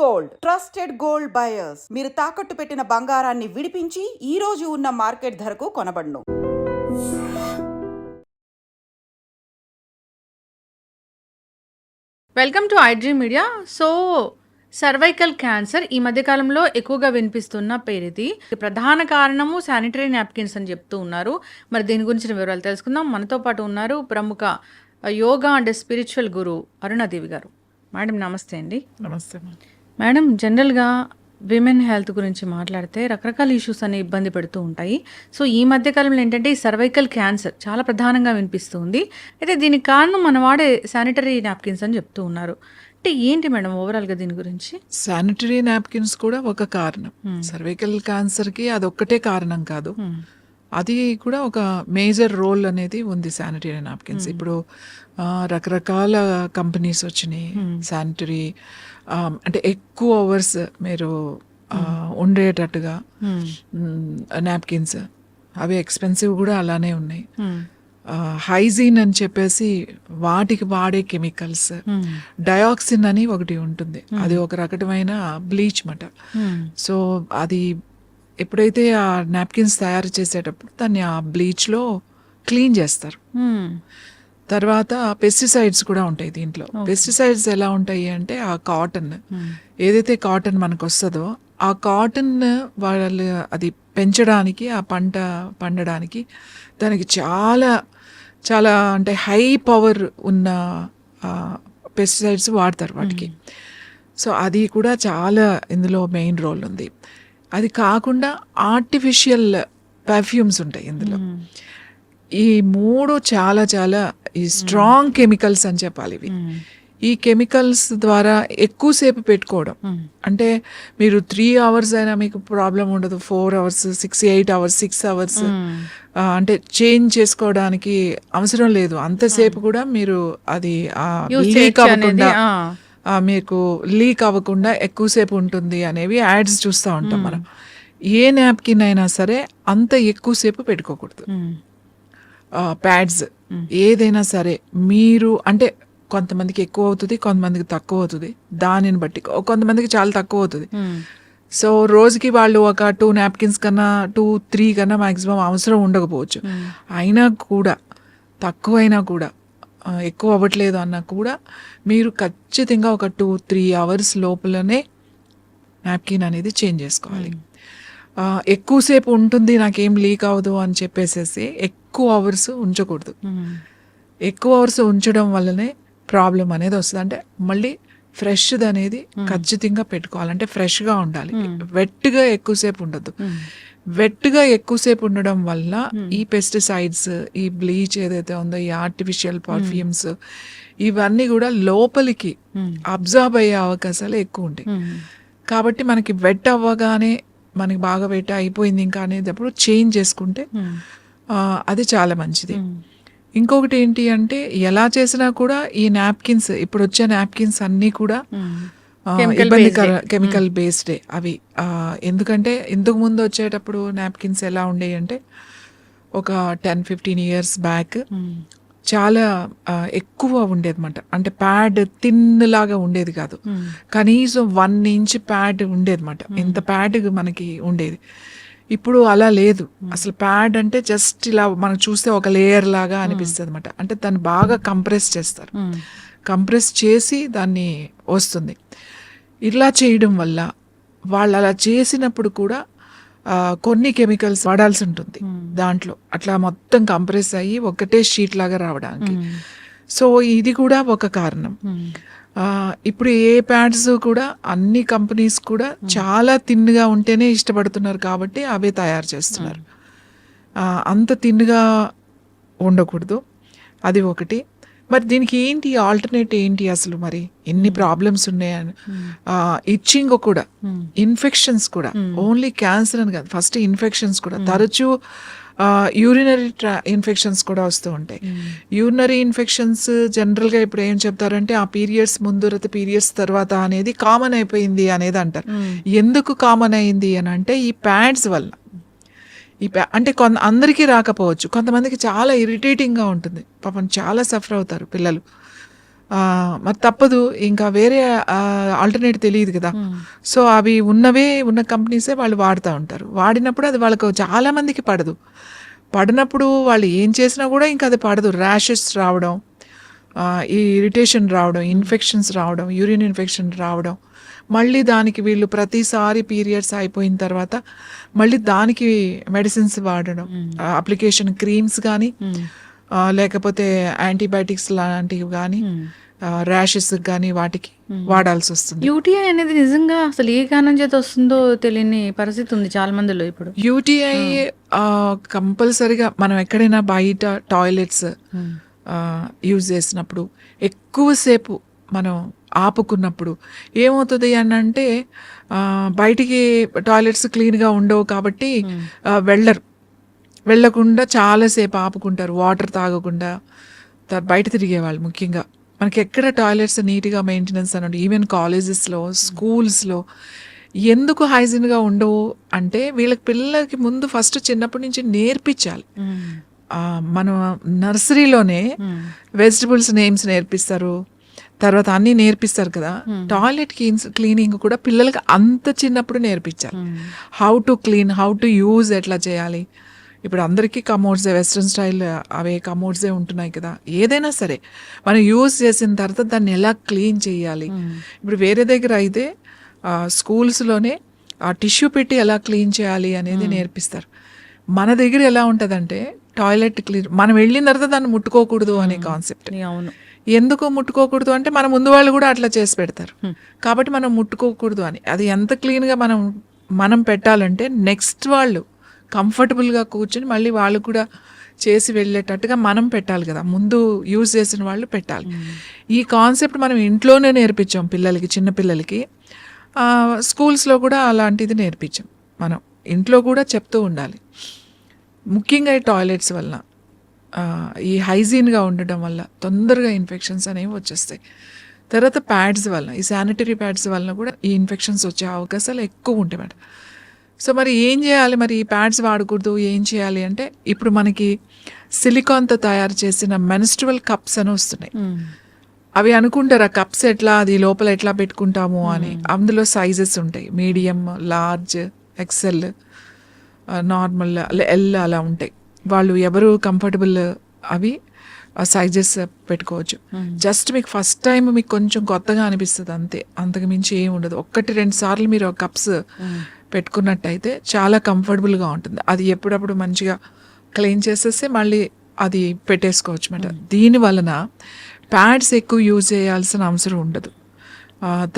Gold trusted gold buyers మీరు తాకట్టు పెట్టిన బంగారాన్ని విడిపించి ఈ రోజు ఉన్న మార్కెట్ ధరకు కొనబడును. Welcome to iDream media so cervical cancer ఈ మధ్యకాలంలో ఎక్కువగా వినిపిస్తున్న పేరు ఇది ప్రధాన కారణము శానిటరీ నాప్కిన్స్ అని చెప్తూ ఉన్నారు. మరి దీని గురించిన వివరాలు తెలుసుకుందాం. మనతో పాటు ఉన్నారు ప్రముఖ yoga and spiritual guru Arunadevi garu. Madam namaste అండి. నమస్తే మేడం జనరల్గా విమెన్ హెల్త్ గురించి మాట్లాడితే రకరకాల ఇష్యూస్ అనే ఇబ్బంది పెడుతూ ఉంటాయి. సో ఈ మధ్య కాలంలో ఏంటంటే ఈ సర్వైకల్ క్యాన్సర్ చాలా ప్రధానంగా వినిపిస్తుంది. అయితే దీనికి కారణం మన వాడే శానిటరీ నాప్కిన్స్ అని చెప్తూ ఉన్నారు. అంటే ఏంటి మేడం ఓవరాల్గా దీని గురించి? శానిటరీ నాప్కిన్స్ కూడా ఒక కారణం. సర్వైకల్ క్యాన్సర్కి అదొక్కటే కారణం కాదు. అది కూడా ఒక మేజర్ రోల్ అనేది ఉంది శానిటరీ నాప్కిన్స్. ఇప్పుడు ఆ, రకరకాల కంపెనీస్ వచ్చినాయి. శానిటరీ అంటే ఎక్కువ అవర్స్ మీరు ఆ, ఉండేటట్టుగా నాప్కిన్స్. అవి ఎక్స్పెన్సివ్ కూడా అలానే ఉన్నాయి. హైజీన్ అని చెప్పేసి వాటికి వాడే కెమికల్స్. డయాక్సిన్ అని ఒకటి ఉంటుంది. అది ఒక రకమైన బ్లీచ్ మాట. సో అది ఎప్పుడైతే ఆ నాప్కిన్స్ తయారు చేసేటప్పుడు దాన్ని ఆ బ్లీచ్లో క్లీన్ చేస్తారు. తర్వాత పెస్టిసైడ్స్ కూడా ఉంటాయి దీంట్లో. పెస్టిసైడ్స్ ఎలా ఉంటాయి అంటే ఆ కాటన్ ఏదైతే కాటన్ మనకు వస్తుందో ఆ కాటన్ వాళ్ళు అది పెంచడానికి ఆ పంట పండడానికి దానికి చాలా చాలా అంటే హై పవర్ ఉన్న పెస్టిసైడ్స్ వాడతారు వాటికి. సో అది కూడా చాలా ఇందులో మెయిన్ రోల్ ఉంది. అది కాకుండా ఆర్టిఫిషియల్ పర్ఫ్యూమ్స్ ఉంటాయి ఇందులో. ఈ మూడు చాలా చాలా ఈ స్ట్రాంగ్ కెమికల్స్ అని చెప్పాలి ఇవి. ఈ కెమికల్స్ ద్వారా ఎక్కువసేపు పెట్టుకోవడం. అంటే మీరు త్రీ అవర్స్ అయినా మీకు ప్రాబ్లం ఉండదు. Four hours six eight hours six hours అంటే చేంజ్ చేసుకోవడానికి అవసరం లేదు. అంతసేపు కూడా మీరు అది లీక్ అవ్వకుండా మీకు లీక్ అవ్వకుండా ఎక్కువసేపు ఉంటుంది అనేవి యాడ్స్ చూస్తూ ఉంటాం మనం. ఏ నాప్కిన్ అయినా సరే అంత ఎక్కువసేపు పెట్టుకోకూడదు. ప్యాడ్స్ ఏదైనా సరే మీరు అంటే కొంతమందికి ఎక్కువ అవుతుంది కొంతమందికి తక్కువ అవుతుంది. దానిని బట్టి కొంతమందికి చాలా తక్కువ అవుతుంది. సో రోజుకి వాళ్ళు ఒక టూ నాప్కిన్స్ కన్నా టూ త్రీ కన్నా మాక్సిమం అవసరం ఉండకపోవచ్చు. అయినా కూడా తక్కువైనా కూడా ఎక్కువ అవ్వట్లేదు అన్నా కూడా మీరు ఖచ్చితంగా ఒక టూ త్రీ అవర్స్ లోపలనే నాప్కిన్ అనేది చేంజ్ చేసుకోవాలి. ఆ, ఎక్కువసేపు ఉంటుంది నాకేం లీక్ అవ్వదు అని చెప్పేసేసి ఎక్కువ అవర్స్ ఉంచకూడదు. ఎక్కువ అవర్స్ ఉంచడం వల్లనే ప్రాబ్లం అనేది వస్తుంది. అంటే మళ్ళీ ఫ్రెష్ది అనేది ఖచ్చితంగా పెట్టుకోవాలంటే ఫ్రెష్గా ఉండాలి. వెట్గా ఎక్కువసేపు ఉండదు వెట్గా ఎక్కువసేపు ఉండడం వల్ల ఈ పెస్టిసైడ్స్ ఈ బ్లీచ్ ఏదైతే ఉందో ఈ ఆర్టిఫిషియల్ పర్ఫ్యూమ్స్ ఇవన్నీ కూడా లోపలికి అబ్జర్వ్ అయ్యే అవకాశాలు ఎక్కువ ఉంటాయి. కాబట్టి మనకి వెట్ అవ్వగానే మనకి బాగా వెట్ అయిపోయింది ఇంకా అనేటప్పుడు చేంజ్ చేసుకుంటే అది చాలా మంచిది. ఇంకొకటి ఏంటి అంటే ఎలా చేసినా కూడా ఈ నాప్కిన్స్ ఇప్పుడు వచ్చే నాప్కిన్స్ అన్నీ కూడా ఇబ్బందికర కెమికల్ బేస్డే అవి ఆ, ఎందుకంటే ఇంతకు ముందు వచ్చేటప్పుడు నాప్కిన్స్ ఎలా ఉండేవి అంటే ఒక టెన్ ఫిఫ్టీన్ ఇయర్స్ బ్యాక్ చాలా ఎక్కువ ఉండేదన్నమాట. అంటే ప్యాడ్ థిన్ లాగా ఉండేది కాదు. కనీసం వన్ ఇంచ్ ప్యాడ్ ఉండేదన్నమాట. ఇంత ప్యాడ్ మనకి ఉండేది. ఇప్పుడు అలా లేదు. అసలు ప్యాడ్ అంటే జస్ట్ ఇలా మనకు చూస్తే ఒక లేయర్ లాగా అనిపిస్తుంది అనమాట అంటే దాన్ని బాగా కంప్రెస్ చేస్తారు. కంప్రెస్ చేసి దాన్ని వస్తుంది. ఇలా చేయడం వల్ల వాళ్ళు అలా చేసినప్పుడు కూడా కొన్ని కెమికల్స్ వాడాల్సి ఉంటుంది దాంట్లో. అట్లా మొత్తం కంప్రెస్ అయ్యి ఒకటే షీట్ లాగా రావడానికి. సో ఇది కూడా ఒక కారణం. ఆ, ఇప్పుడు ఏ ప్యాడ్స్ కూడా అన్ని కంపెనీస్ కూడా చాలా తిన్నుగా ఉంటేనే ఇష్టపడుతున్నారు కాబట్టి అవే తయారు చేస్తున్నారు. అంత తిన్నుగా ఉండకూడదు. అది ఒకటి. మరి దీనికి ఏంటి ఆల్టర్నేట్ ఏంటి అసలు మరి? ఎన్ని ప్రాబ్లమ్స్ ఉన్నాయని ఇచ్చింగ్ కూడా ఇన్ఫెక్షన్స్ కూడా. ఓన్లీ క్యాన్సర్ అని కాదు ఫస్ట్ ఇన్ఫెక్షన్స్ కూడా. తరచూ యూరినరీ ట్రా ఇన్ఫెక్షన్స్ కూడా వస్తూ ఉంటాయి. యూరినరీ ఇన్ఫెక్షన్స్ జనరల్గా ఇప్పుడు ఏం చెప్తారంటే ఆ పీరియడ్స్ ముందు పీరియడ్స్ తర్వాత అనేది కామన్ అయిపోయింది అనేది అంటారు. ఎందుకు కామన్ అయింది అని అంటే ఈ ప్యాడ్స్ వల్ల. ఈ అంటే కొంత అందరికీ రాకపోవచ్చు. కొంతమందికి చాలా ఇరిటేటింగ్గా ఉంటుంది. పాపం చాలా సఫర్ అవుతారు పిల్లలు. మరి తప్పదు. ఇంకా వేరే ఆల్టర్నేట్ తెలియదు కదా. సో అవి ఉన్నవే ఉన్న కంపెనీసే వాళ్ళు వాడుతూ ఉంటారు. వాడినప్పుడు అది వాళ్ళకు చాలా మందికి పడదు. పడినప్పుడు వాళ్ళు ఏం చేసినా కూడా ఇంకా అది పడదు. ర్యాషెస్ రావడం ఈ ఇరిటేషన్ రావడం ఇన్ఫెక్షన్స్ రావడం యూరిన్ ఇన్ఫెక్షన్ రావడం మళ్ళీ దానికి వీళ్ళు ప్రతిసారి పీరియడ్స్ అయిపోయిన తర్వాత మళ్ళీ దానికి మెడిసిన్స్ వాడడం. అప్లికేషన్ క్రీమ్స్ కానీ లేకపోతే యాంటీబయాటిక్స్ లాంటివి కానీ ర్యాషెస్ కానీ వాటికి వాడాల్సి వస్తుంది. యూటీఐ అనేది నిజంగా అసలు ఏ కారణం చేత వస్తుందో తెలియని పరిస్థితి ఉంది చాలా మందిలో ఇప్పుడు. యూటీఐ కంపల్సరిగా మనం ఎక్కడైనా బయట టాయిలెట్స్ యూజ్ చేసినప్పుడు ఎక్కువసేపు మనం ఆపుకున్నప్పుడు. ఏమవుతుంది అని అంటే బయటికి టాయిలెట్స్ క్లీన్గా ఉండవు కాబట్టి వెళ్ళరు. వెళ్ళకుండా చాలాసేపు ఆపుకుంటారు వాటర్ తాగకుండా. బయట తిరిగే వాళ్ళు ముఖ్యంగా. మనకి ఎక్కడ టాయిలెట్స్ నీట్గా మెయింటెనెన్స్ అని ఈవెన్ కాలేజెస్లో స్కూల్స్లో ఎందుకు హైజీన్గా ఉండవు అంటే వీళ్ళకి పిల్లలకి ముందు ఫస్ట్ చిన్నప్పటి నుంచి నేర్పించాలి. మనం నర్సరీలోనే వెజిటబుల్స్ నేమ్స్ నేర్పిస్తారు. తర్వాత అన్నీ నేర్పిస్తారు కదా. టాయిలెట్ క్లీనింగ్ కూడా పిల్లలకి అంత చిన్నప్పుడు నేర్పించాలి. How to clean how to use ఎట్లా చేయాలి? ఇప్పుడు అందరికీ కమోడ్సే వెస్ట్రన్ స్టైల్ అవే కమోడ్సే ఉంటున్నాయి కదా. ఏదైనా సరే మనం యూజ్ చేసిన తర్వాత దాన్ని ఎలా క్లీన్ చేయాలి? ఇప్పుడు వేరే దగ్గర అయితే స్కూల్స్లోనే ఆ టిష్యూ పెట్టి ఎలా క్లీన్ చేయాలి అనేది నేర్పిస్తారు. మన దగ్గర ఎలా ఉంటుందంటే టాయిలెట్ క్లీన్ మనం వెళ్ళిన తర్వాత దాన్ని ముట్టుకోకూడదు అనే కాన్సెప్ట్ అవును. ఎందుకు ముట్టుకోకూడదు అంటే మన ముందు వాళ్ళు కూడా అట్లా చేసి పెడతారు. కాబట్టి మనం ముట్టుకోకూడదు అని. అది ఎంత క్లీన్గా మనం మనం పెట్టాలంటే నెక్స్ట్ వాళ్ళు కంఫర్టబుల్గా కూర్చొని మళ్ళీ వాళ్ళు కూడా చేసి వెళ్ళేటట్టుగా మనం పెట్టాలి కదా. ముందు యూజ్ చేసిన వాళ్ళు పెట్టాలి. ఈ కాన్సెప్ట్ మనం ఇంట్లోనే నేర్పించాం పిల్లలకి చిన్న పిల్లలకి. ఆ, స్కూల్స్లో కూడా అలాంటిది నేర్పించాం మనం. ఇంట్లో కూడా చెప్తూ ఉండాలి. ముఖ్యంగా ఈ టాయిలెట్స్ వల్ల ఆ, ఈ హైజీన్గా ఉండడం వల్ల తొందరగా ఇన్ఫెక్షన్స్ అనేవి వచ్చేస్తాయి. తర్వాత ప్యాడ్స్ వల్ల ఈ శానిటరీ ప్యాడ్స్ వల్ల కూడా ఈ ఇన్ఫెక్షన్స్ వచ్చే అవకాశాలు ఎక్కువ ఉంటాయి మేడం. సో మరి ఏం చేయాలి? మరి ఈ ప్యాడ్స్ వాడకూడదు ఏం చేయాలి అంటే ఇప్పుడు మనకి సిలికాన్తో తయారు చేసిన మెన్స్ట్రువల్ కప్స్ అని వస్తున్నాయి. అవి అనుకుంటారు? ఆ కప్స్ ఎట్లా అది లోపల ఎట్లా పెట్టుకుంటాము అని? అందులో సైజెస్ ఉంటాయి. Medium large XL normal L అలా ఉంటాయి. వాళ్ళు ఎవరు కంఫర్టబుల్ అవి సైజెస్ పెట్టుకోవచ్చు. జస్ట్ మీకు ఫస్ట్ టైం మీకు కొంచెం కొత్తగా అనిపిస్తుంది అంతే. అంతకు మించి ఏమి ఉండదు. ఒక్కటి రెండు సార్లు మీరు కప్స్ పెట్టుకున్నట్టయితే చాలా కంఫర్టబుల్గా ఉంటుంది. అది ఎప్పుడప్పుడు మంచిగా క్లీన్ చేసేస్తే మళ్ళీ అది పెట్టేసుకోవచ్చు అన్నమాట దీని వలన ప్యాడ్స్ ఎక్కువ యూజ్ చేయాల్సిన అవసరం ఉండదు.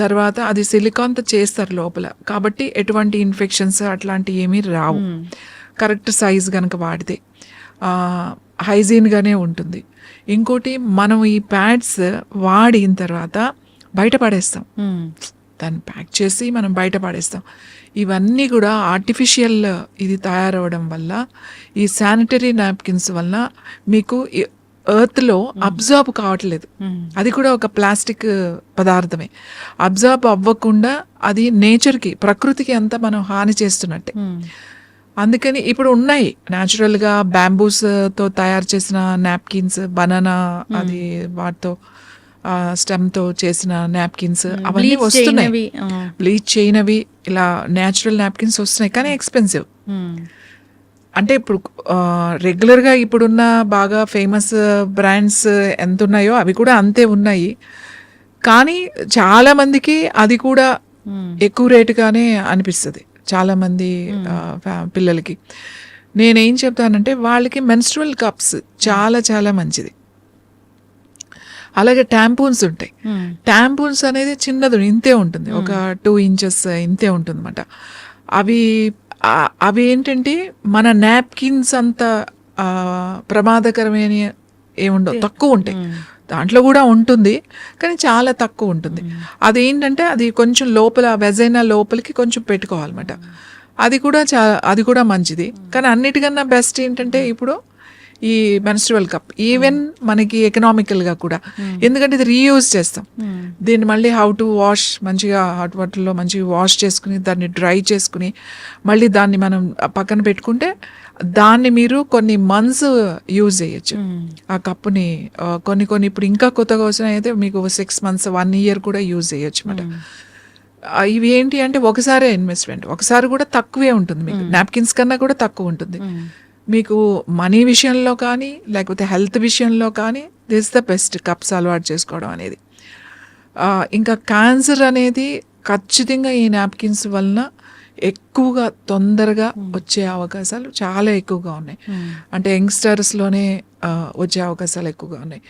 తర్వాత అది సిలికాన్తో చేస్తారు లోపల. కాబట్టి ఎటువంటి ఇన్ఫెక్షన్స్ అట్లాంటివి ఏమీ రావు. కరెక్ట్ సైజ్ కనుక వాడితే. హైజీన్గానే ఉంటుంది. ఇంకోటి మనం ఈ ప్యాడ్స్ వాడిన తర్వాత బయట పడేస్తాం. దాన్ని ప్యాక్ చేసి మనం బయట పడేస్తాం. ఇవన్నీ కూడా ఆర్టిఫిషియల్ ఇది తయారవడం వల్ల ఈ శానిటరీ నాప్కిన్స్ వల్ల మీకు ఎర్త్లో అబ్జార్బ్ కావట్లేదు. అది కూడా ఒక ప్లాస్టిక్ పదార్థమే. అబ్జార్బ్ అవ్వకుండా అది నేచర్కి ప్రకృతికి అంతా మనం హాని చేస్తున్నట్టే. అందుకని ఇప్పుడు ఉన్నాయి. న్యాచురల్గా బ్యాంబూస్తో తయారు చేసిన నాప్కిన్స్ బనానా అది వాటితో స్టెమ్తో చేసిన నాప్కిన్స్ అవన్నీ Bleach వస్తున్నాయి. బ్లీచ్ చేయనవి ఇలా న్యాచురల్ నాప్కిన్స్ వస్తున్నాయి. కానీ ఎక్స్పెన్సివ్ అంటే ఇప్పుడు రెగ్యులర్గా ఇప్పుడున్న బాగా ఫేమస్ బ్రాండ్స్ ఎంత ఉన్నాయో అవి కూడా అంతే ఉన్నాయి. కానీ చాలా మందికి అది కూడా ఎక్కువ రేటుగానే అనిపిస్తుంది. చాలా మంది ఆ, ఫ్యా- పిల్లలకి. నేనేం చెప్తానంటే వాళ్ళకి మెన్స్ట్రువల్ కప్స్ చాలా చాలా మంచిది. అలాగే ట్యాంపూన్స్ ఉంటాయి. ట్యాంపూన్స్ అనేది చిన్నది ఇంతే ఉంటుంది. ఒక టూ ఇంచెస్ ఇంతే ఉంటుంది అనమాట అవి అవి ఏంటంటే మన నాప్కిన్స్ అంత ప్రమాదకరమైన ఏముండవు. తక్కువ ఉంటాయి. దాంట్లో కూడా ఉంటుంది కానీ చాలా తక్కువ ఉంటుంది. అదేంటంటే అది కొంచెం లోపల వెజైనా లోపలికి కొంచెం పెట్టుకోవాలన్నమాట. అది కూడా చా అది కూడా మంచిది. కానీ అన్నిటికన్నా బెస్ట్ ఏంటంటే ఇప్పుడు ఈ మెన్స్ట్రువల్ కప్. ఈవెన్ మనకి ఎకనామికల్గా కూడా. ఎందుకంటే ఇది రీయూజ్ చేస్తాం. దీన్ని మళ్ళీ హౌ టు వాష్ మంచిగా హాట్ వాటర్లో మంచిగా వాష్ చేసుకుని దాన్ని డ్రై చేసుకుని మళ్ళీ దాన్ని మనం పక్కన పెట్టుకుంటే దాన్ని మీరు కొన్ని మంత్స్ యూజ్ చేయొచ్చు. ఆ కప్పుని కొన్ని కొన్ని ఇప్పుడు ఇంకా కొత్తగా వచ్చినాయి అయితే మీకు సిక్స్ మంత్స్ వన్ ఇయర్ కూడా యూజ్ చేయొచ్చు అనమాట ఇవి ఏంటి అంటే ఒకసారే ఇన్వెస్ట్మెంట్ ఒకసారి కూడా తక్కువే ఉంటుంది మీకు. నాప్కిన్స్ కన్నా కూడా తక్కువ ఉంటుంది. మీకు మనీ విషయంలో కానీ లేకపోతే హెల్త్ విషయంలో కానీ దిస్ ద బెస్ట్ కప్స్ అలవాటు చేసుకోవడం అనేది. ఇంకా క్యాన్సర్ అనేది ఖచ్చితంగా ఈ నాప్కిన్స్ వలన ఎక్కువగా తొందరగా వచ్చే అవకాశాలు చాలా ఎక్కువగా ఉన్నాయి. అంటే యంగ్స్టర్స్లోనే వచ్చే అవకాశాలు ఎక్కువగా ఉన్నాయి.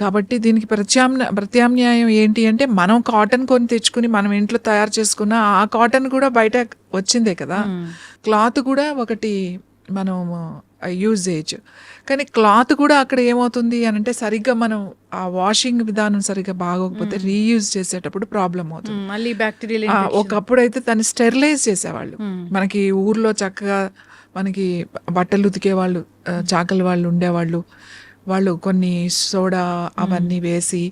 కాబట్టి దీనికి ప్రత్యామ్న ప్రత్యామ్నాయం ఏంటి అంటే మనం కాటన్ కొని తెచ్చుకుని మనం ఇంట్లో తయారు చేసుకున్న ఆ కాటన్ కూడా బయట వచ్చిందే కదా. క్లాత్ కూడా ఒకటి మనం యూజ్ చేయొచ్చు కానీ క్లాత్ కూడా అక్కడ ఏమవుతుంది అని అంటే సరిగ్గా మనం ఆ వాషింగ్ విధానం సరిగ్గా బాగోకపోతే రీయూజ్ చేసేటప్పుడు ప్రాబ్లం అవుతుంది. మళ్ళీ బ్యాక్టీరియల్ ఆ, ఒకప్పుడు అయితే దాన్ని స్టెరిలైజ్ చేసేవాళ్ళు. మనకి ఊర్లో చక్కగా మనకి బట్టలు ఉతికే వాళ్ళు చాకలి వాళ్ళు ఉండేవాళ్ళు. వాళ్ళు కొన్ని సోడా అవన్నీ వేసి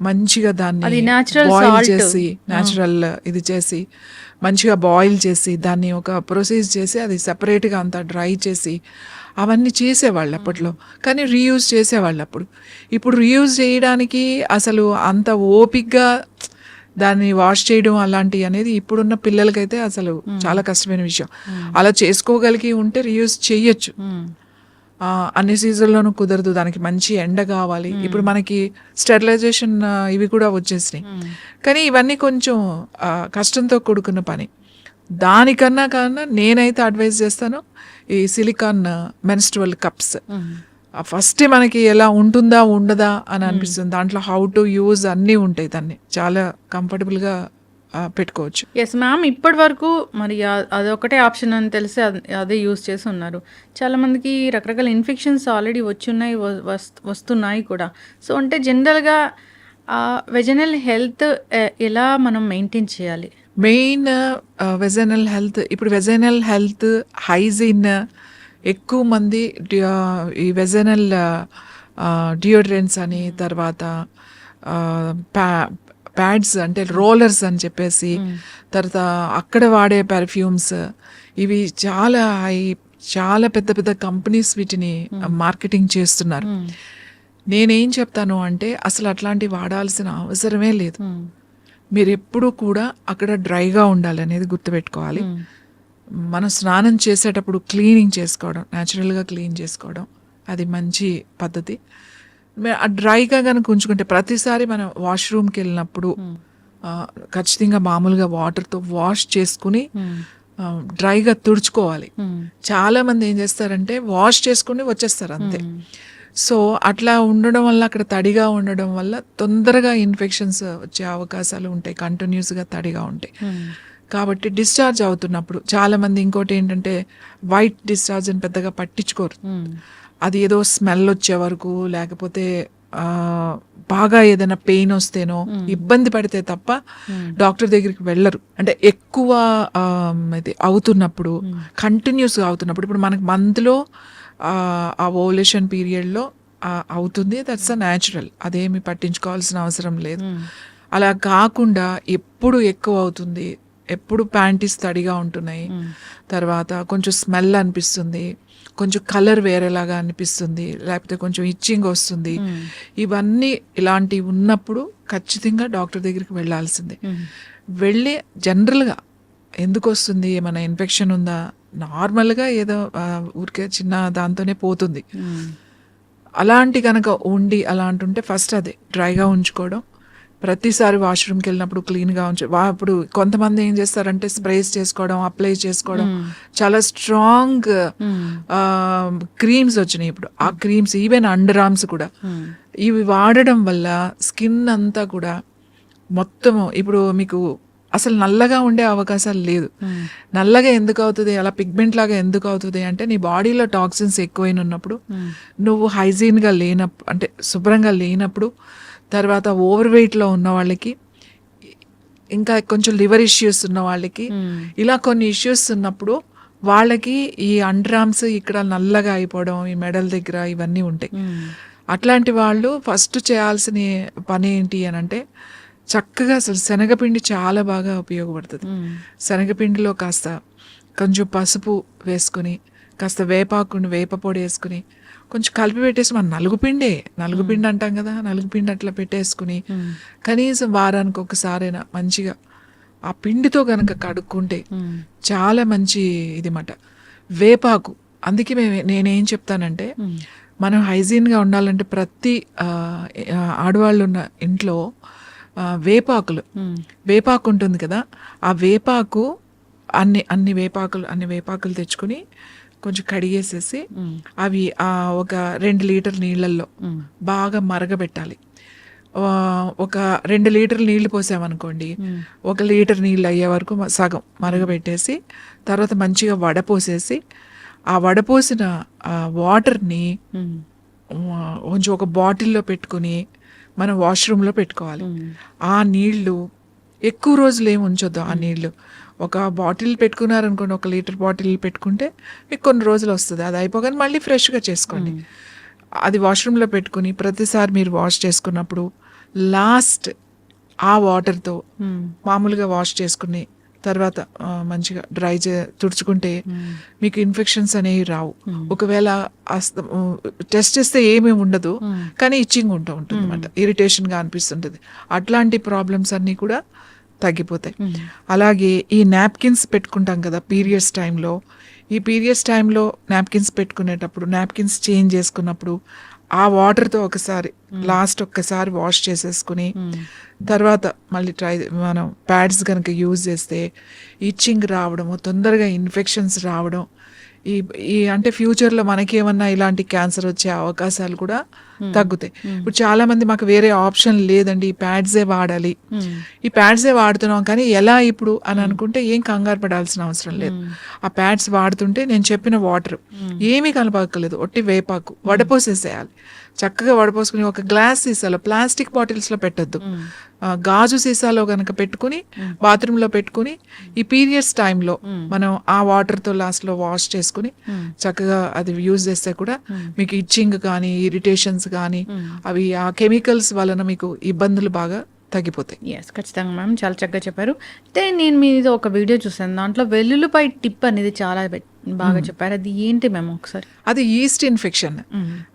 మంచిగా దాన్ని బాయిల్. చేసి న్యాచురల్ ఇది చేసి మంచిగా బాయిల్ చేసి దాన్ని ఒక ప్రొసీజ్ చేసి అది సెపరేట్గా అంతా డ్రై చేసి అవన్నీ చేసేవాళ్ళు అప్పట్లో. కానీ రీయూజ్ చేసేవాళ్ళు అప్పుడు. ఇప్పుడు రీయూజ్ చేయడానికి అసలు అంత ఓపిక్గా దాన్ని వాష్ చేయడం అలాంటివి అనేది ఇప్పుడున్న పిల్లలకైతే అసలు చాలా కష్టమైన విషయం. అలా చేసుకోగలిగి ఉంటే రీయూజ్ చెయ్యొచ్చు ఆ, అన్ని సీజన్లోనూ కుదరదు. దానికి మంచి ఎండ కావాలి. ఇప్పుడు మనకి స్టెరిలైజేషన్ ఇవి కూడా వచ్చేసినాయి. కానీ ఇవన్నీ కొంచెం కష్టంతో కూడుకున్న పని. దానికన్నా కన్నా నేనైతే అడ్వైజ్ చేస్తాను ఈ సిలికాన్ మెన్స్ట్రువల్ కప్స్ ఫస్ట్ మనకి ఎలా ఉంటుందా ఉండదా అని అనిపిస్తుంది. దాంట్లో హౌ టు యూజ్ అన్నీ ఉంటాయి దాన్ని. చాలా కంఫర్టబుల్గా పెట్టుకోవచ్చు. ఎస్ మ్యామ్ ఇప్పటి వరకు మరి ఆ- అదొకటే ఆప్షన్ అని తెలిసి అద్- అదే యూస్ చేసి ఉన్నారు. చాలా మందికి రకరకాల ఇన్ఫెక్షన్స్ ఆల్రెడీ వచ్చున్నాయి వస్తున్నాయి కూడా. సో అంటే జనరల్గా వెజనల్ హెల్త్ ఎలా మనం మెయింటైన్ చేయాలి? మెయిన్ వెజనల్ హెల్త్ ఇప్పుడు వెజనల్ హెల్త్ హైజీన్ ఎక్కువ మంది ఈ వెజనల్ డియోడ్రెంట్స్ అని తర్వాత ప్యాడ్స్ అంటే రోలర్స్ అని చెప్పేసి తర్వాత అక్కడ వాడే పెర్ఫ్యూమ్స్ ఇవి చాలా హై చాలా పెద్ద పెద్ద కంపెనీస్ వీటిని మార్కెటింగ్ చేస్తున్నారు. నేనేం చెప్తాను అంటే అసలు అట్లాంటివి వాడాల్సిన అవసరమే లేదు. మీరు ఎప్పుడూ కూడా అక్కడ డ్రైగా ఉండాలి అనేది గుర్తుపెట్టుకోవాలి. మనం స్నానం చేసేటప్పుడు క్లీనింగ్ చేసుకోవడం న్యాచురల్గా క్లీన్ చేసుకోవడం అది మంచి పద్ధతి. డ్రైగా కనుక ఉంచుకుంటే ప్రతిసారి మనం వాష్రూమ్కి వెళ్ళినప్పుడు ఆ, ఖచ్చితంగా మామూలుగా వాటర్తో వాష్ చేసుకుని ఆ, డ్రైగా తుడుచుకోవాలి. చాలా మంది ఏం చేస్తారంటే వాష్ చేసుకుని వచ్చేస్తారు అంతే. సో అట్లా ఉండడం వల్ల అక్కడ తడిగా ఉండడం వల్ల తొందరగా ఇన్ఫెక్షన్స్ వచ్చే అవకాశాలు ఉంటాయి కంటిన్యూస్గా తడిగా ఉంటాయి కాబట్టి డిశ్చార్జ్ అవుతున్నప్పుడు చాలా మంది ఇంకోటి ఏంటంటే వైట్ డిశ్చార్జ్ అని పెద్దగా పట్టించుకోరు. అది ఏదో స్మెల్ వచ్చే వరకు లేకపోతే బాగా ఏదైనా పెయిన్ వస్తేనో ఇబ్బంది పడితే తప్ప డాక్టర్ దగ్గరికి వెళ్ళరు. అంటే ఎక్కువ ఇది అవుతున్నప్పుడు కంటిన్యూస్గా అవుతున్నప్పుడు ఇప్పుడు మనకి మంత్లో ఆ ఓవులేషన్ పీరియడ్లో అవుతుంది. దట్స్ అ న్యాచురల్ అదేమి పట్టించుకోవాల్సిన అవసరం లేదు. అలా కాకుండా ఎప్పుడు ఎక్కువ అవుతుంది ఎప్పుడు ప్యాంటీస్ తడిగా ఉంటున్నాయి. తర్వాత కొంచెం స్మెల్ అనిపిస్తుంది. కొంచెం కలర్ వేరేలాగా అనిపిస్తుంది. లేకపోతే కొంచెం ఇచ్చింగ్ వస్తుంది. ఇవన్నీ ఇలాంటివి ఉన్నప్పుడు ఖచ్చితంగా డాక్టర్ దగ్గరికి వెళ్ళాల్సిందే. వెళ్ళి జనరల్గా ఎందుకు వస్తుంది? ఏమైనా ఇన్ఫెక్షన్ ఉందా? నార్మల్గా ఏదో ఊరికే చిన్న దాంతోనే పోతుంది. అలాంటి కనుక ఉండి అలాంటి ఉంటే ఫస్ట్ అదే డ్రైగా ఉంచుకోవడం. ప్రతిసారి వాష్రూమ్కి వెళ్ళినప్పుడు క్లీన్గా ఉంచు వా ఇప్పుడు కొంతమంది ఏం చేస్తారంటే స్ప్రేస్ చేసుకోవడం అప్లై చేసుకోవడం. చాలా స్ట్రాంగ్ క్రీమ్స్ వచ్చినాయి ఇప్పుడు. ఆ క్రీమ్స్ ఈవెన్ అండర్ ఆర్మ్స్ కూడా. ఇవి వాడడం వల్ల స్కిన్ అంతా కూడా మొత్తము ఇప్పుడు మీకు అసలు నల్లగా ఉండే అవకాశాలు లేదు. నల్లగా ఎందుకు అవుతుంది? అలా పిగ్మెంట్ లాగా ఎందుకు అవుతుంది? అంటే నీ బాడీలో టాక్సిన్స్ ఎక్కువైన ఉన్నప్పుడు నువ్వు హైజీన్గా లేనప్పుడు అంటే శుభ్రంగా లేనప్పుడు తర్వాత ఓవర్ వెయిట్లో ఉన్న వాళ్ళకి ఇంకా కొంచెం లివర్ ఇష్యూస్ ఉన్న వాళ్ళకి ఇలా కొన్ని ఇష్యూస్ ఉన్నప్పుడు వాళ్ళకి ఈ అండ్రామ్స్ ఇక్కడ నల్లగా అయిపోవడం ఈ మెడల దగ్గర ఇవన్నీ ఉంటాయి. అట్లాంటి వాళ్ళు ఫస్ట్ చేయాల్సిన పని ఏంటి అని అంటే చక్కగా అసలు శనగపిండి చాలా బాగా ఉపయోగపడుతుంది. శనగపిండిలో కాస్త కొంచెం పసుపు వేసుకుని కాస్త వేపాకుని వేప పొడి వేసుకుని కొంచెం కలిపి పెట్టేసి మన నలుగు పిండే నలుగు పిండి అంటాం కదా నలుగు పిండి అట్లా పెట్టేసుకుని కనీసం వారానికి ఒకసారైనా మంచిగా ఆ పిండితో గనక కడుక్కుంటే చాలా మంచి ఇది మాట వేపాకు. అందుకే మేము నేనేం చెప్తానంటే మనం హైజీన్గా ఉండాలంటే ప్రతి ఆడవాళ్ళు ఉన్న ఇంట్లో వేపాకులు. వేపాకు ఉంటుంది కదా ఆ వేపాకు అన్ని అన్ని వేపాకులు అన్ని వేపాకులు తెచ్చుకొని కొంచెం కడిగేసేసి అవి ఆ ఒక రెండు లీటర్ నీళ్ళల్లో బాగా మరగబెట్టాలి. ఒక రెండు లీటర్ నీళ్ళు పోసామనుకోండి ఒక లీటర్ నీళ్ళు అయ్యే వరకు సగం మరగబెట్టేసి తర్వాత మంచిగా వడపోసేసి ఆ వడపోసిన వాటర్ని కొంచెం ఒక బాటిల్లో పెట్టుకుని మనం వాష్రూమ్లో పెట్టుకోవాలి. ఆ నీళ్ళు ఎక్కువ రోజులు ఏమి ఉంచొద్దు ఆ నీళ్ళు ఒక బాటిల్ పెట్టుకున్నారనుకోండి ఒక లీటర్ బాటిల్ పెట్టుకుంటే మీకు కొన్ని రోజులు వస్తుంది. అది అయిపోగానే మళ్ళీ ఫ్రెష్గా చేసుకోండి. అది వాష్రూమ్లో పెట్టుకుని ప్రతిసారి మీరు వాష్ చేసుకున్నప్పుడు లాస్ట్ ఆ వాటర్తో మామూలుగా వాష్ చేసుకుని తర్వాత మంచిగా డ్రై చే తుడుచుకుంటే మీకు ఇన్ఫెక్షన్స్ అనేవి రావు. ఒకవేళ టెస్ట్ చేస్తే ఏమీ ఉండదు. కానీ ఇచ్చింగ్ ఉంటూ ఉంటుంది అనమాట ఇరిటేషన్గా అనిపిస్తుంటుంది. అట్లాంటి ప్రాబ్లమ్స్ అన్నీ కూడా తగ్గిపోతాయి. అలాగే ఈ నాప్కిన్స్ పెట్టుకుంటాం కదా పీరియడ్స్ టైంలో. ఈ పీరియడ్స్ టైంలో నాప్కిన్స్ పెట్టుకునేటప్పుడు నాప్కిన్స్ చేంజ్ చేసుకున్నప్పుడు ఆ వాటర్తో ఒకసారి లాస్ట్ ఒక్కసారి వాష్ చేసేసుకుని తర్వాత మళ్ళీ ట్రై మనం ప్యాడ్స్ కనుక యూజ్ చేస్తే ఇచ్చింగ్ రావడము తొందరగా ఇన్ఫెక్షన్స్ రావడం ఈ ఈ అంటే ఫ్యూచర్లో మనకి ఏమన్నా ఇలాంటి క్యాన్సర్ వచ్చే అవకాశాలు కూడా తగ్గుతాయి. ఇప్పుడు చాలా మంది మాకు వేరే ఆప్షన్ లేదండి ఈ ప్యాడ్సే వాడాలి. ఈ ప్యాడ్సే వాడుతున్నాం కానీ ఎలా ఇప్పుడు అని అనుకుంటే ఏం కంగారు పడాల్సిన అవసరం లేదు. ఆ ప్యాడ్స్ వాడుతుంటే నేను చెప్పిన వాటర్ ఏమీ కలపక్కర్లేదు ఒట్టి వేపాకు వడపోసేసేయాలి. చక్కగా వడపోసుకుని ఒక గ్లాస్ సీసాలో ప్లాస్టిక్ బాటిల్స్లో పెట్టద్దు గాజు సీసాలో కనుక పెట్టుకుని బాత్రూమ్లో పెట్టుకుని ఈ పీరియడ్స్ టైంలో మనం ఆ వాటర్తో లాస్ట్లో వాష్ చేసుకుని చక్కగా అది యూజ్ చేస్తే కూడా మీకు ఇచ్చింగ్ కానీ ఇరిటేషన్స్ కానీ అవి ఆ కెమికల్స్ వలన మీకు ఇబ్బందులు బాగా తగ్గిపోతాయి. ఎస్ ఖచ్చితంగా మ్యామ్ చాలా చక్కగా చెప్పారు. అయితే నేను మీద ఒక వీడియో చూసాను దాంట్లో వెల్లుల్లిపై టిప్ అనేది చాలా బాగా చెప్పారు. అది ఏంటి మ్యామ్ ఒకసారి? అది ఈస్ట్ ఇన్ఫెక్షన్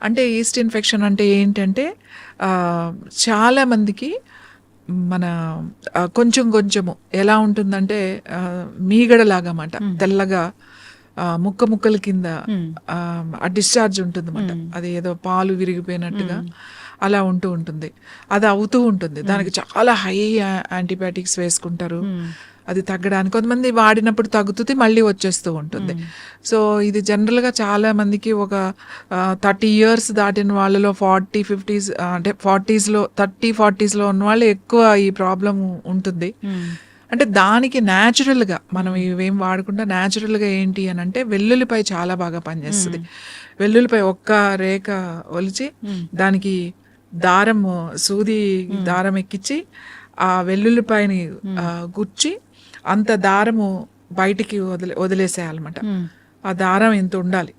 అంటే ఈస్ట్ ఇన్ఫెక్షన్ అంటే ఏంటంటే చాలా మందికి మన కొంచెం కొంచెము ఎలా ఉంటుందంటే మీగడలాగా అన్నమాట తెల్లగా ఆ, ముక్క ముక్కల కింద ఆ, డిశ్చార్జ్ ఉంటుంది అన్నమాట అది ఏదో పాలు విరిగిపోయినట్టుగా. అలా ఉంటూ ఉంటుంది. అది అవుతూ ఉంటుంది. దానికి చాలా హై యాంటీబయాటిక్స్ వేసుకుంటారు. అది తగ్గడానికి కొంతమంది వాడినప్పుడు తగ్గుతుంది మళ్ళీ వచ్చేస్తూ ఉంటుంది. సో ఇది జనరల్గా చాలా మందికి ఒక థర్టీ ఇయర్స్ దాటిన వాళ్ళలో ఫార్టీ ఫిఫ్టీస్ అంటే ఫార్టీస్లో థర్టీ ఫార్టీస్లో ఉన్న వాళ్ళు ఎక్కువ ఈ ప్రాబ్లం ఉంటుంది. అంటే దానికి న్యాచురల్గా మనం ఇవేం వాడకుండా న్యాచురల్గా ఏంటి అని అంటే వెల్లుల్లిపై చాలా బాగా పనిచేస్తుంది. వెల్లుల్లిపై ఒక్క రేఖ ఒలిచి దానికి దారం సూది దారం ఎక్కించి ఆ వెల్లుల్లిపాయని గుచ్చి అంత దారము బయటికి వదిలే వదిలేసేయాలన్నమాట. ఆ దారం ఎంత ఉండాలి?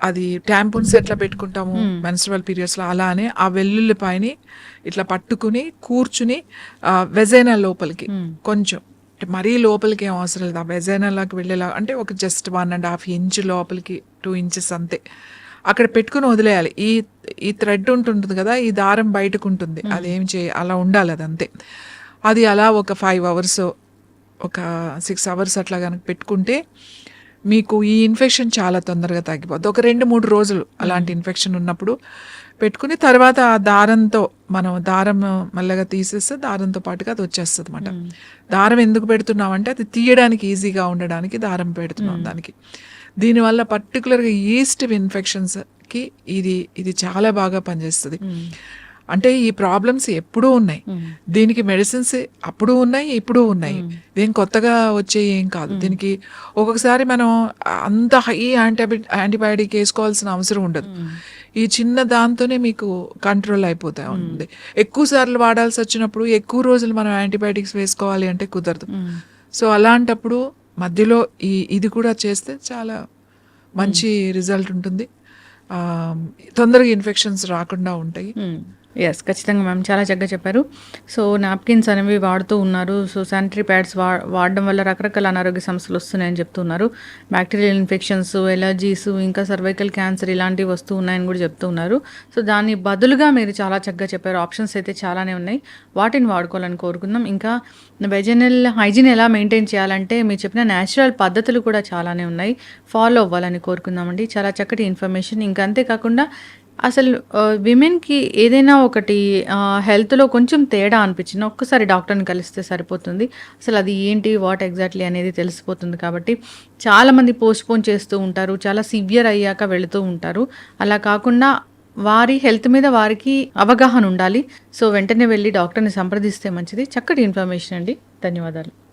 అది ట్యాంపున్స్ ఎట్లా పెట్టుకుంటాము మెన్స్ట్రల్ పీరియడ్స్లో అలానే ఆ వెల్లుల్లిపాయని ఇట్లా పట్టుకుని కూర్చుని వెజైనా లోపలికి కొంచెం. మరీ లోపలికి ఏం అవసరం లేదు. ఆ వెజైనాలోకి వెళ్ళేలా అంటే ఒక just one and half inch లోపలికి టూ ఇంచెస్ అంతే. అక్కడ పెట్టుకుని వదిలేయాలి. ఈ ఈ థ్రెడ్ ఉంటుంటుంది కదా ఈ దారం బయటకు ఉంటుంది అదేం చే అలా ఉండాలి అది అంతే అది అలా ఒక ఫైవ్ అవర్స్ ఒక సిక్స్ అవర్స్ అట్లా కనుక పెట్టుకుంటే మీకు ఈ ఇన్ఫెక్షన్ చాలా తొందరగా తగ్గిపోద్ది. ఒక రెండు మూడు రోజులు అలాంటి ఇన్ఫెక్షన్ ఉన్నప్పుడు పెట్టుకుని తర్వాత ఆ దారంతో మనం దారం మెల్లగా తీసేస్తే దారంతో పాటుగా అది వచ్చేస్తుంది అనమాట దారం ఎందుకు పెడుతున్నామంటే అది తీయడానికి ఈజీగా ఉండడానికి దారం పెడుతున్నాం దానికి. దీనివల్ల పర్టికులర్గా ఈస్ట్ ఇన్ఫెక్షన్స్కి ఇది ఇది చాలా బాగా పనిచేస్తుంది. అంటే ఈ ప్రాబ్లమ్స్ ఎప్పుడూ ఉన్నాయి. దీనికి మెడిసిన్స్ అప్పుడు ఉన్నాయి ఇప్పుడు ఉన్నాయి. దేని కొత్తగా వచ్చే ఏం కాదు. దీనికి ఒక్కొక్కసారి మనం అంత హై యాంటీబి యాంటీబయాటిక్ వేసుకోవాల్సిన అవసరం ఉండదు. ఈ చిన్న దాంతోనే మీకు కంట్రోల్ అయిపోతా ఉంది. ఎక్కువ సార్లు వాడాల్సి వచ్చినప్పుడు ఎక్కువ రోజులు మనం యాంటీబయాటిక్స్ వేసుకోవాలి అంటే కుదరదు. సో అలాంటప్పుడు మధ్యలో ఈ ఇది కూడా చేస్తే చాలా మంచి రిజల్ట్ ఉంటుంది. తొందరగా ఇన్ఫెక్షన్స్ రాకుండా ఉంటాయి. ఎస్ ఖచ్చితంగా మ్యామ్. చాలా చక్కగా చెప్పారు. సో నాప్కిన్స్ అనేవి వాడుతూ ఉన్నారు. సో శానిటరీ ప్యాడ్స్ వా వాడడం వల్ల రకరకాల అనారోగ్య సమస్యలు వస్తున్నాయని చెప్తున్నారు. బ్యాక్టీరియల్ ఇన్ఫెక్షన్స్ ఎలర్జీస్ ఇంకా సర్వైకల్ క్యాన్సర్ ఇలాంటివి వస్తూ ఉన్నాయని కూడా చెప్తూ ఉన్నారు. సో దాని బదులుగా మీరు చాలా చక్కగా చెప్పారు. ఆప్షన్స్ అయితే చాలానే ఉన్నాయి. వాటిని వాడుకోవాలని కోరుకుందాం. ఇంకా వెజనల్ హైజీన్ ఎలా మెయింటైన్ చేయాలంటే మీరు చెప్పిన న్యాచురల్ పద్ధతులు కూడా చాలానే ఉన్నాయి. ఫాలో అవ్వాలని కోరుకుందామండి. చాలా చక్కటి ఇన్ఫర్మేషన్ ఇంకా అంతేకాకుండా అసలు విమెన్కి ఏదైనా ఒకటి హెల్త్లో కొంచెం తేడా అనిపించిన ఒక్కసారి డాక్టర్ని కలిస్తే సరిపోతుంది. అసలు అది ఏంటి వాట్ ఎగ్జాక్ట్లీ అనేది తెలిసిపోతుంది కాబట్టి చాలామంది పోస్ట్పోన్ చేస్తూ ఉంటారు చాలా సివియర్ అయ్యాక వెళుతూ ఉంటారు. అలా కాకుండా వారి హెల్త్ మీద వారికి అవగాహన ఉండాలి. సో వెంటనే వెళ్ళి డాక్టర్ని సంప్రదిస్తే మంచిది. చక్కటి ఇన్ఫర్మేషన్ అండి. ధన్యవాదాలు.